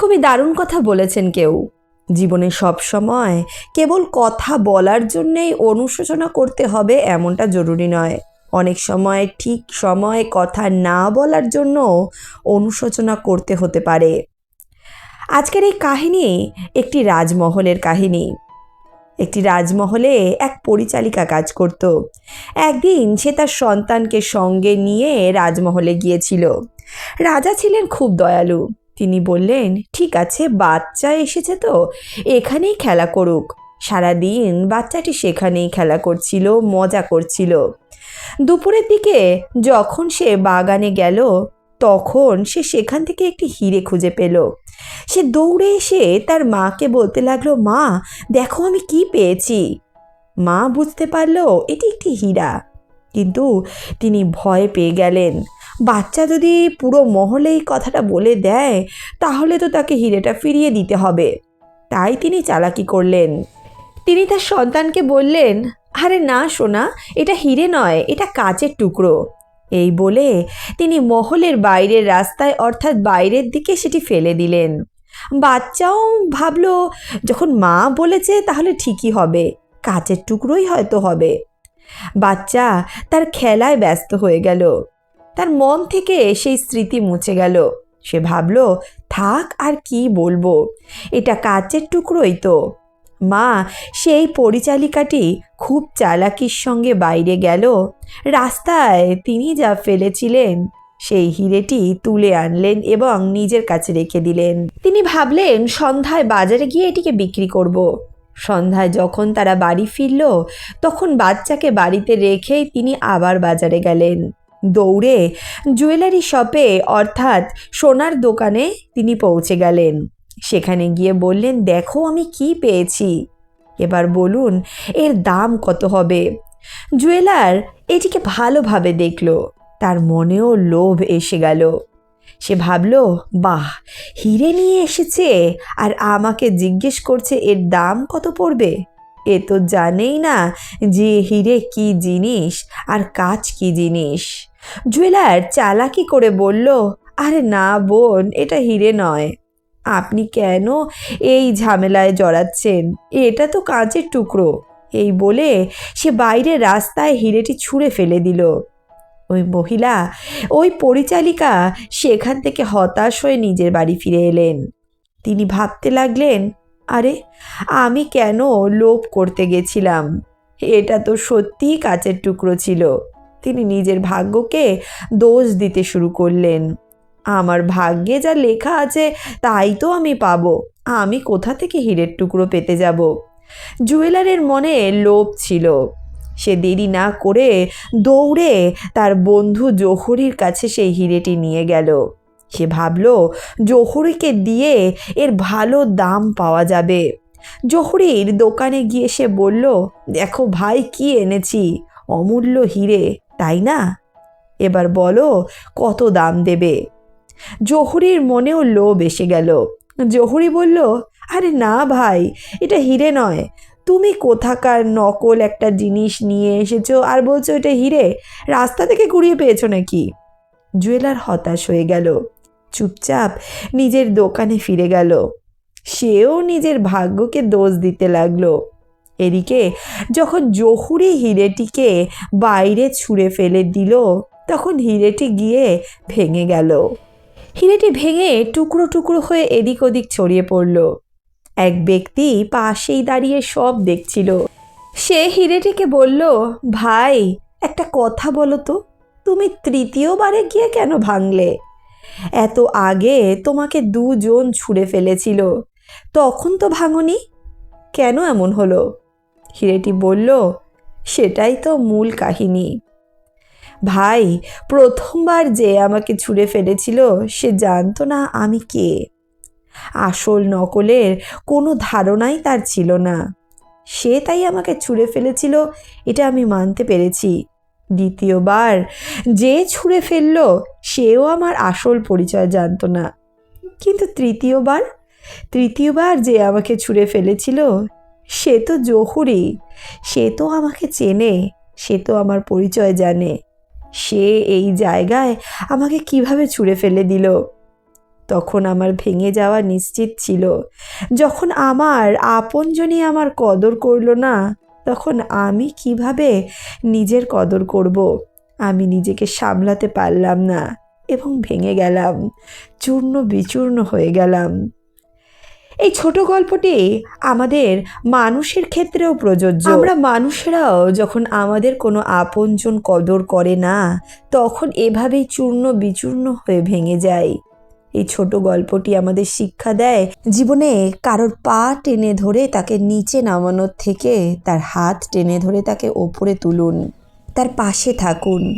খুবই দারুণ কথা বলেছেন কেউ। জীবনে সব সময় কেবল কথা বলার জন্যেই অনুশোচনা করতে হবে এমনটা জরুরি নয়। অনেক সময় ঠিক সময় কথা না বলার জন্য অনুশোচনা করতে হতে পারে। আজকের এই কাহিনী একটি রাজমহলের কাহিনী। একটি রাজমহলে এক পরিচালিকা কাজ করত। একদিন সে তার সন্তানকে সঙ্গে নিয়ে রাজমহলে গিয়েছিল। রাজা ছিলেন খুব দয়ালু। তিনি বললেন, ঠিক আছে, বাচ্চা এসেছে তো, এখানেই খেলা করুক। সারাদিন বাচ্চাটি সেখানেই খেলা করছিল, মজা করছিল। দুপুরের দিকে যখন সে বাগানে গেল, তখন সে সেখান থেকে একটি হিরে খুঁজে পেল। সে দৌড়ে এসে তার মাকে বলতে লাগল, মা, দেখো আমি কি পেয়েছি। মা বুঝতে পারল, এটি একটি হীরা। কিন্তু তিনি ভয় পেয়ে গেলেন। বাচ্চা যদি পুরো মহলে এই কথাটা বলে দেয়, তাহলে তো তাকে হিরেটা ফিরিয়ে দিতে হবে। তাই তিনি চালাকি করলেন। তিনি তার সন্তানকে বললেন, আরে না সোনা, এটা হিরে নয়, এটা কাচের টুকরো। এই বলে তিনি মহলের বাইরের রাস্তায়, অর্থাৎ বাইরের দিকে সেটি ফেলে দিলেন। বাচ্চাও ভাবলো, যখন মা বলেছে, তাহলে ঠিকই হবে, কাচের টুকরোই হয়তো হবে। বাচ্চা তার খেলায় ব্যস্ত হয়ে গেল। তার মন থেকে সেই স্মৃতি মুছে গেল। সে ভাবল, থাক, আর কি বলব? এটা কাচের টুকরোই তো। মা, সেই পরিচালিকাটি খুব চালাকির সঙ্গে বাইরে গেল। রাস্তায় তিনি যা ফেলেছিলেন, সেই হিরেটি তুলে আনলেন এবং নিজের কাছে রেখে দিলেন। তিনি ভাবলেন, সন্ধ্যায় বাজারে গিয়ে এটিকে বিক্রি করব। সন্ধ্যায় যখন তারা বাড়ি ফিরল, তখন বাচ্চাকে বাড়িতে রেখেই তিনি আবার বাজারে গেলেন। দৌড়ে জুয়েলারি শপে, অর্থাৎ সোনার দোকানে তিনি পৌঁছে গেলেন। সেখানে গিয়ে বললেন, দেখো আমি কি পেয়েছি। এবার বলুন, এর দাম কত হবে? জুয়েলার এটিকে ভালোভাবে দেখল। তার মনেও লোভ এসে গেল। সে ভাবল, বাহ, হিরে নিয়ে এসেছে, আর আমাকে জিজ্ঞেস করছে এর দাম কত পড়বে? এ তো জানেই না যে হিরে কি জিনিস আর কাজ কি জিনিস। জুয়েলার চালাকি করে বলল, আরে না বোন, এটা হিরে নয়। আপনি কেন এই ঝামেলায় জড়াচ্ছেন? এটা তো কাঁচের টুকরো। এই বলে সে বাইরে রাস্তায় হিরেটি ছুঁড়ে ফেলে দিল। ওই মহিলা, ওই পরিচালিকা সেখান থেকে হতাশ হয়ে নিজের বাড়ি ফিরে এলেন। তিনি ভাবতে লাগলেন আরে, আমি কেন লোভ করতে গেছিলাম? এটা তো সত্যিই কাচের টুকরো ছিল। তিনি নিজের ভাগ্যকে দোষ দিতে শুরু করলেন। আমার ভাগ্যে যা লেখা আছে, তাই তো আমি পাবো। আমি কোথা থেকে হীরের টুকরো পেতে যাব? জুয়েলারের মনে লোভ ছিল। সে দেরি না করে দৌড়ে তার বন্ধু জহুরির কাছে সেই হিরেটি নিয়ে গেল। সে ভাবল, জহুরিকে দিয়ে এর ভালো দাম পাওয়া যাবে। জহুরির দোকানে গিয়ে সে বলল, দেখো ভাই, কি এনেছি, অমূল্য হিরে, তাই না? এবার বলো, কত দাম দেবে? জহুরির মনেও লোভ এসে গেল। জহুরি বলল, আরে না ভাই, এটা হিরে নয়। তুমি কোথাকার নকল একটা জিনিস নিয়ে এসেছ আর বলছো এটা হিরে? রাস্তা থেকে কুড়িয়ে পেয়েছ নাকি? জুয়েলার হতাশ হয়ে গেল। চুপচাপ নিজের দোকানে ফিরে গেল। সেও নিজের ভাগ্যকে দোষ দিতে লাগল। এদিকে যখন জহুরি হিরেটিকে বাইরে ছুঁড়ে ফেলে দিল, তখন হিরেটি গিয়ে ভেঙে গেল। হিরেটি ভেঙে টুকরো টুকরো হয়ে এদিক ওদিক ছড়িয়ে পড়ল। এক ব্যক্তি পাশেই দাঁড়িয়ে সব দেখছিল। সে হিরেটিকে বলল, ভাই, একটা কথা বলো তো। তুমি তৃতীয়বারে গিয়ে কেন ভাঙলে? এত আগে তোমাকে দুজন ছুঁড়ে ফেলেছিল। তখন তো ভাঙনি। কেন এমন হলো? হিরেটি বলল, সেটাই তো মূল কাহিনী। ভাই, প্রথমবার যে আমাকে ছুঁড়ে ফেলেছিল, সে জানতো না আমি কে। আসল নকলের কোনো ধারণাই তার ছিল না। সে তাই আমাকে ছুঁড়ে ফেলেছিল, এটা আমি মানতে পেরেছি। দ্বিতীয়বার যে ছুঁড়ে ফেলল, সেও আমার আসল পরিচয় জানতো না। কিন্তু তৃতীয়বার তৃতীয়বার যে আমাকে ছুঁড়ে ফেলেছিল, সে তো জহুরি, সে তো আমাকে চেনে, সে তো আমার পরিচয় জানে। সে এই জায়গায় আমাকে কীভাবে ছুঁড়ে ফেলে দিল? তখন আমার ভেঙে যাওয়া নিশ্চিত ছিল। যখন আমার আপনজনই আমার কদর করল না তখন আমি কীভাবে নিজের কদর করব? আমি নিজেকে সামলাতে পারলাম না এবং ভেঙে গেলাম, চূর্ণ বিচূর্ণ হয়ে গেলাম। এই ছোট গল্পটি আমাদের মানুষের ক্ষেত্রেও প্রযোজ্য। আমরা মানুষেরাও যখন আমাদের কোনো আপনজন কদর করে না, তখন এভাবেই চূর্ণ বিচূর্ণ হয়ে ভেঙে যায়। এই ছোট গল্পটি আমাদের শিক্ষা দেয় জীবনে কারোর পা টেনে ধরে তাকে নিচে নামানোর থেকে তার হাত টেনে ধরে তাকে ওপরে তুলুন তার পাশে থাকুন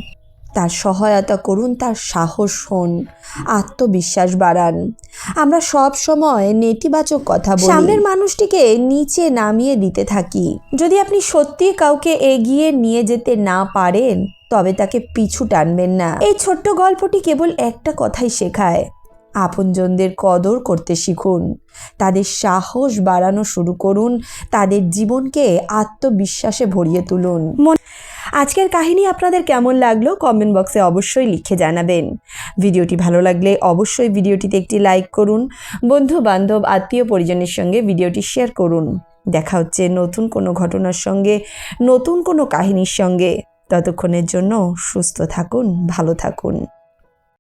তার সহায়তা করুন তার সাহস হন আত্মবিশ্বাস বাড়ান। আমরা সব সময় নেতিবাচক কথা বলি। সামনের মানুষটিকে নিচে নামিয়ে দিতে থাকি। যদি আপনি সত্যি কাউকে এগিয়ে নিয়ে যেতে না পারেন তবে তাকে পিছু টানবেন না। এই ছোট্ট গল্পটি কেবল একটা কথাই শেখায়। আপনজনদের কদর করতে শিখুন। তাদের সাহস বাড়ানো শুরু করুন। তাদের জীবনকে আত্মবিশ্বাসে ভরিয়ে তুলুন। আজকের কাহিনী আপনাদের কেমন লাগল কমেন্ট বক্সে অবশ্যই লিখে জানাবেন। ভিডিওটি ভালো লাগলে অবশ্যই ভিডিওটিতে একটি লাইক করুন। বন্ধু বান্ধব আত্মীয় পরিজনের সঙ্গে ভিডিওটি শেয়ার করুন। দেখা হচ্ছে নতুন কোনো ঘটনার সঙ্গে, নতুন কোনো কাহিনীর সঙ্গে। ততক্ষণের জন্য সুস্থ থাকুন, ভালো থাকুন।